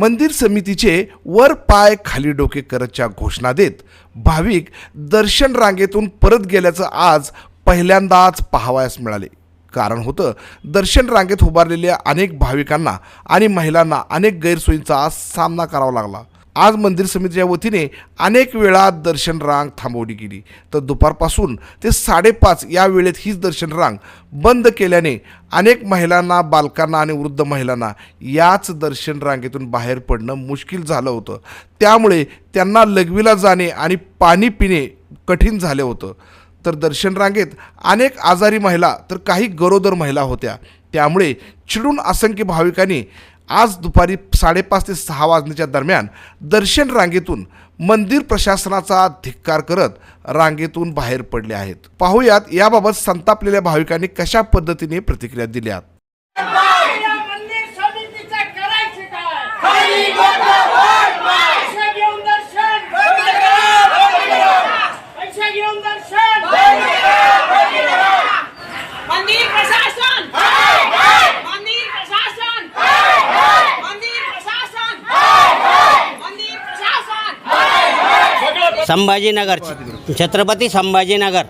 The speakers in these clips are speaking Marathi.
मंदिर समितीचे वर पाय खाली डोके करतच्या घोषणा देत भाविक दर्शन रांगेतून परत गेल्याचं आज पहिल्यांदाच पाहावयास मिळाले. कारण होतं दर्शन रांगेत उभारलेल्या अनेक भाविकांना आणि महिलांना अनेक गैरसोयींचा आज सामना करावा लागला. आज मंदिर समितीच्या वतीने अनेक वेळा दर्शन रांग थांबवली गेली. तर दुपारपासून ते साडेपाच या वेळेत हीच दर्शन रांग बंद केल्याने अनेक महिलांना बालकांना आणि वृद्ध महिलांना याच दर्शन रांगेतून बाहेर पडणं मुश्किल झालं होतं. त्यामुळे त्यांना लघवीला जाणे आणि पाणी पिणे कठीण झालं होतं. तर दर्शन रांगेत अनेक आजारी महिला तर काही गरोदर महिला होत्या. त्यामुळे चिडून असंख्य भाविकांनी आज दुपारी साडेपाच ते सहा वाजण्याच्या दरम्यान दर्शन रांगेतून मंदिर प्रशासनाचा धिक्कार करत रांगेतून बाहेर पडले आहेत. पाहुयात याबाबत संतापलेल्या भाविकांनी कशा पद्धतीने प्रतिक्रिया दिल्यात या मंदिर समितीचं करायचं काय? पैसे घेऊन दर्शन पैसे घेऊन दर्शन मंदिर प्रशासन मंदिर प्रशासन मंदिर प्रशासन मंदिर प्रशासन संभाजीनगर छत्रपती संभाजीनगर.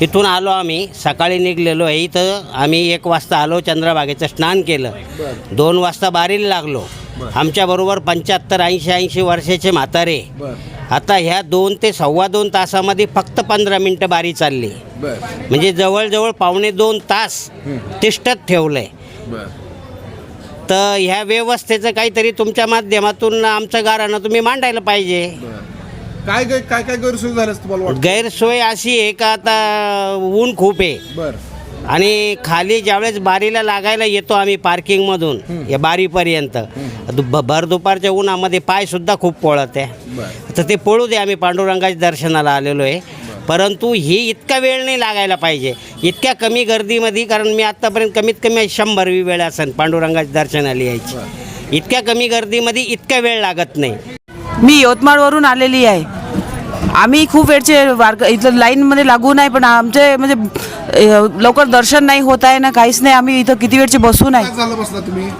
तिथून आलो आम्ही. सकाळी निघलेलो. आहे इथं आम्ही एक वाजता आलो. चंद्रभागेचं स्नान केलं. दोन वाजता बारीला लागलो. आमच्याबरोबर पंच्याहत्तर ऐंशी ऐंशी वर्षाचे म्हातारे. आता ह्या दोन ते सव्वा दोन तासामध्ये फक्त पंधरा मिनटं बारी चालली. म्हणजे जवळजवळ पावणे दोन तास तिष्ठत ठेवलं आहे तर ह्या व्यवस्थेचं काहीतरी तुमच्या माध्यमातून आमचं गारानं तुम्ही मांडायला पाहिजे. काय काय काय काय गैरसोय झाल्यास तुम्हाला वाटतं? गैरसोय अशी आहे का आता ऊन खूप आहे. बर. आणि खाली ज्यावेळेस बारीला लागायला येतो आम्ही पार्किंगमधून या बारीपर्यंत दु- भर दुपारच्या उन्हामध्ये पायसुद्धा खूप पोळत आहे. तर ते पळू दे आम्ही पांडुरंगाच्या दर्शनाला आलेलो आहे. परंतु ही इतका वेळ नाही लागायला पाहिजे. इतक्या कमी गर्दीमध्ये कारण मी आत्तापर्यंत कमीत कमी शंभरवी वेळ असेल पांडुरंगाच्या दर्शनाला यायची. इतक्या कमी गर्दीमध्ये इतका वेळ लागत नाही. मी यवतमाळवरून आलेली आहे. आम्ही खूप वेळचे वारक इथं लाईनमध्ये लागू नाही पण आमचे म्हणजे लवकर दर्शन नाही होत आहे ना काहीच नाही. आम्ही इथं किती वेळचे बसून आहे? झालं बसला तुम्ही?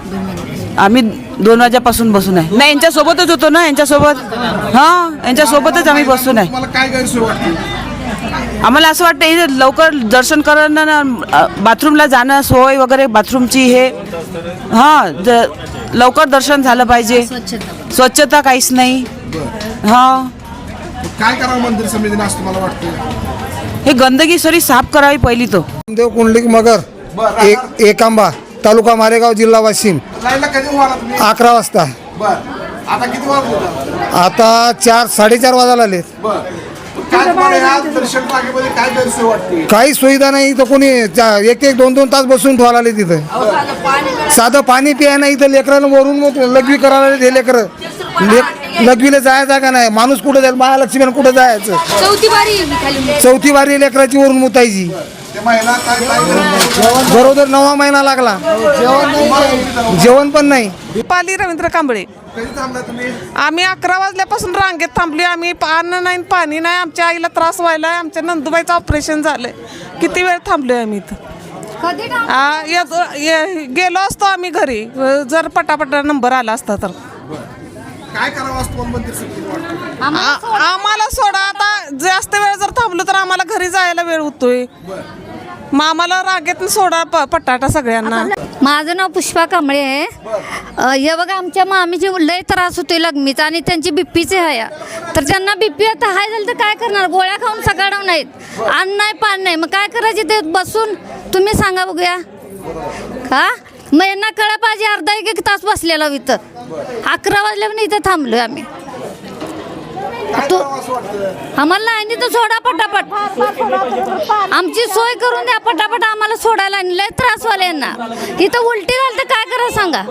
आम्ही दोन वाजेपासून बसून आहे. नाही यांच्यासोबतच होतो ना यांच्यासोबत? हां यांच्यासोबतच आम्ही बसून आहे. तुम्हाला काय गैरसोय वाटते आम्हाला असं वाटतं इथे लवकर दर्शन करणं बाथरूमला जाणं सोय वगैरे बाथरूमची हे. हां ज लवकर दर्शन झालं पाहिजे. स्वच्छता काहीच नाही. हां. काय करावं मंदिर समितीने असं तुम्हाला वाटतं हे गंदगी सरी साफ करावी पहिली तो देव कुंडलिक मगर एक एकांबा तालुका मारेगाव जिल्हा वाशिम. लाईनला कधी उभारला तुम्ही? अकरा वाजता. बर. आता किती वाजले? आता चार साडेचार वाजायला आले बर. काय तुम्हाला या दर्शन रांगेमध्ये काय गैरसोय वाटते? काही सुविधा नाही इथं कोणी एक एक दोन दोन तास बसून ठेवायला आले तिथं. साधं पाणी पिया नाही इथं लेकरांना वरून मग लघवी करायला आले ते लेकरं. लेक लघवीला जायचं का नाही. माणूस कुठं जाईल? महालक्ष्मी कुठं जायचं? चौथी बारी आहे मी खाली. चौथी बारी लेकराची वरून मुतायची महिला काय बरोबर नवा महिना लागला. जेवण पण नाही. दीपाली रवींद्र कांबळे. कधी थांबला तुम्ही? आम्ही अकरा वाजल्यापासून रांगेत थांबली. आम्ही अन्न नाही पाणी नाही. आमच्या आईला त्रास व्हायला आमच्या नंदुबाईचं ऑपरेशन झालंय. किती वेळ थांबलोय आम्ही इथं? गेलो असतो आम्ही घरी. जर पटापटा नंबर आला असता तर. काय करावं मंदिर वाटतं. आ- आम्हाला सोडा आता जास्त वेळ जर थांबलो तर आम्हाला घरी जायला वेळ होतोय. मग आम्हाला रागेत सोडा प- पटाटा सगळ्यांना. माझं नाव पुष्पा कांबळे आहे. अ, हे बघा आमच्या मामीची लय त्रास होतोय लग्मीचा आणि त्यांची बीपीचे आहे तर त्यांना बीपी आता हाय झालं तर काय करणार? गोळ्या खाऊन सकाळ नाहीत. अन्न नाही पाणी नाही. मग काय करायचे ते बसून? तुम्ही सांगा बघूया. का मग यांना कळा पाहिजे अर्धा एक एक तास बसलेलो इथं. अकरा वाजल्यावर इथं थांबलोय आम्ही. तो आम्हाला लाईनी तर सोडा पटापट. आमची सोय करून द्या पटापट आम्हाला सोडायला आणि लय त्रास वाले यांना. इथं उलटी झाली तर काय करा सांगा?